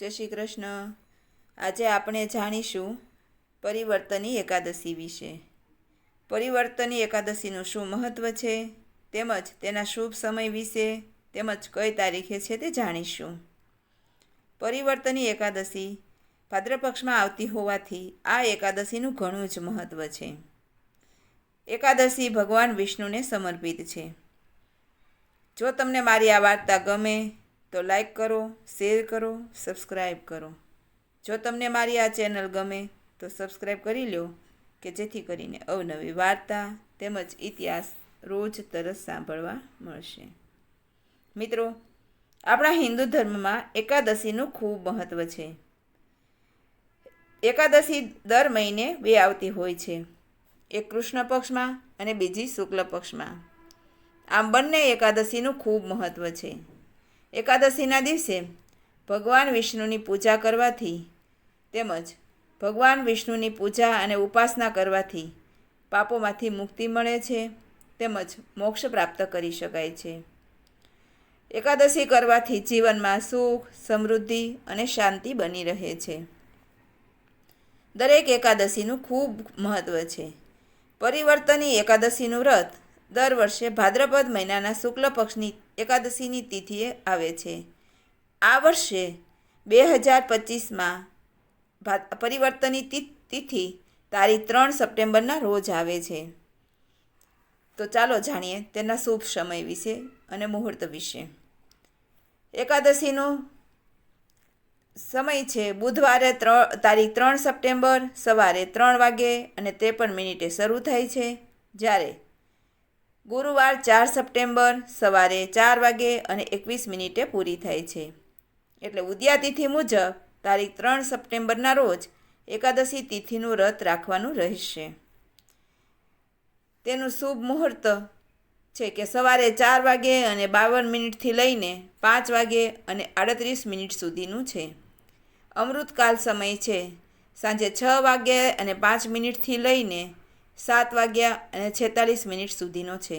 જય શ્રી કૃષ્ણ. આજે આપણે જાણીશું પરિવર્તની એકાદશી વિશે. પરિવર્તની એકાદશીનું શું મહત્ત્વ છે? તેમજ તેના શુભ સમય વિશે તેમજ કઈ તારીખે છે તે જાણીશું. પરિવર્તની એકાદશી ભાદ્રપક્ષમાં આવતી હોવાથી આ એકાદશીનું ઘણું જ મહત્ત્વ છે. એકાદશી ભગવાન વિષ્ણુને સમર્પિત છે. જો તમને મારી આ વાર્તા ગમે તો લાઈક કરો શેર કરો સબસ્ક્રાઈબ કરો. જો તમને મારી આ ચેનલ ગમે, તો સબસ્ક્રાઈબ કરી લો કે જેથી કરીને અવનવી વાર્તા તેમજ ઇતિહાસ રોજ તરસ સાંભળવા મળશે. મિત્રો, આપણા હિન્દુ ધર્મમાં એકાદશીનું ખૂબ મહત્ત્વ છે. એકાદશી દર મહિને બે આવતી હોય છે. એક કૃષ્ણ પક્ષમાં અને બીજી શુક્લ પક્ષમાં. આમ બંને એકાદશીનું ખૂબ મહત્ત્વ છે. એકાદશીના દિવસે ભગવાન વિષ્ણુની પૂજા કરવાથી તેમજ ભગવાન વિષ્ણુની પૂજા અને ઉપાસના કરવાથી પાપોમાંથી મુક્તિ મળે છે તેમજ મોક્ષ પ્રાપ્ત કરી શકાય છે. એકાદશી કરવાથી જીવનમાં સુખ, સમૃદ્ધિ અને શાંતિ બની રહે છે. દરેક એકાદશીનું ખૂબ મહત્ત્વ છે. પરિવર્તની એકાદશીનું વ્રત દર વર્ષે ભાદ્રપદ મહિનાના શુક્લ પક્ષની એકાદશીની તિથિએ આવે છે. આ વર્ષે બે હજાર પચીસમાં પરિવર્તની તિથિ તારીખ ત્રણ સપ્ટેમ્બરના રોજ આવે છે. તો ચાલો જાણીએ તેના શુભ સમય વિશે અને મુહૂર્ત વિશે. એકાદશીનો સમય છે બુધવારે ત્રણ તારીખ ત્રણ સપ્ટેમ્બર, સવારે ત્રણ વાગે અને ત્રેપન મિનિટે શરૂ થાય છે. જ્યારે ગુરુવાર ચાર સપ્ટેમ્બર સવારે ચાર વાગે અને એકવીસ મિનિટે પૂરી થાય છે. એટલે ઉદ્યાતિથિ મુજબ તારીખ ત્રણ સપ્ટેમ્બરના રોજ એકાદશી તિથિનું વ્રત રાખવાનું રહેશે. તેનું શુભ મુહૂર્ત છે કે સવારે ચાર વાગે અને બાવન મિનિટથી લઈને પાંચ વાગે અને આડત્રીસ મિનિટ સુધીનું છે. અમૃતકાલ સમય છે. સાંજે છ વાગે અને પાંચ મિનિટથી લઈને સાત વાગ્યા અને છેતાલીસ મિનિટ સુધીનો છે.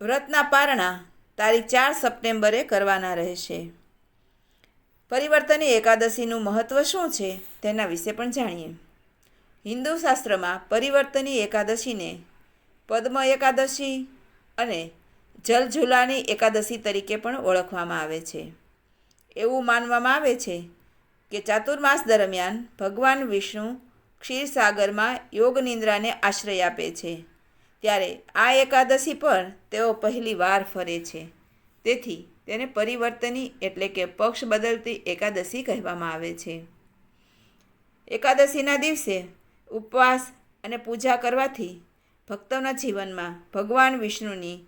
વ્રતના પારણા તારીખ ચાર સપ્ટેમ્બરે કરવાના રહેશે. પરિવર્તની એકાદશીનું મહત્ત્વ શું છે તેના વિશે પણ જાણીએ. હિન્દુ શાસ્ત્રમાં પરિવર્તની એકાદશીને પદ્મ એકાદશી અને જલઝુલાની એકાદશી તરીકે પણ ઓળખવામાં આવે છે. એવું માનવામાં આવે છે કે ચાતુર્માસ દરમિયાન ભગવાન વિષ્ણુ ક્ષીરસાગરમાં યોગ નિંદ્રાને આશ્રય આપે છે. ત્યારે આ એકાદશી પર તેઓ પહેલી વાર ફરે છે. તેથી તેને પરિવર્તની એટલે કે પક્ષ બદલતી એકાદશી કહેવામાં આવે છે. એકાદશીના દિવસે ઉપવાસ અને પૂજા કરવાથી ભક્તોના જીવનમાં ભગવાન વિષ્ણુની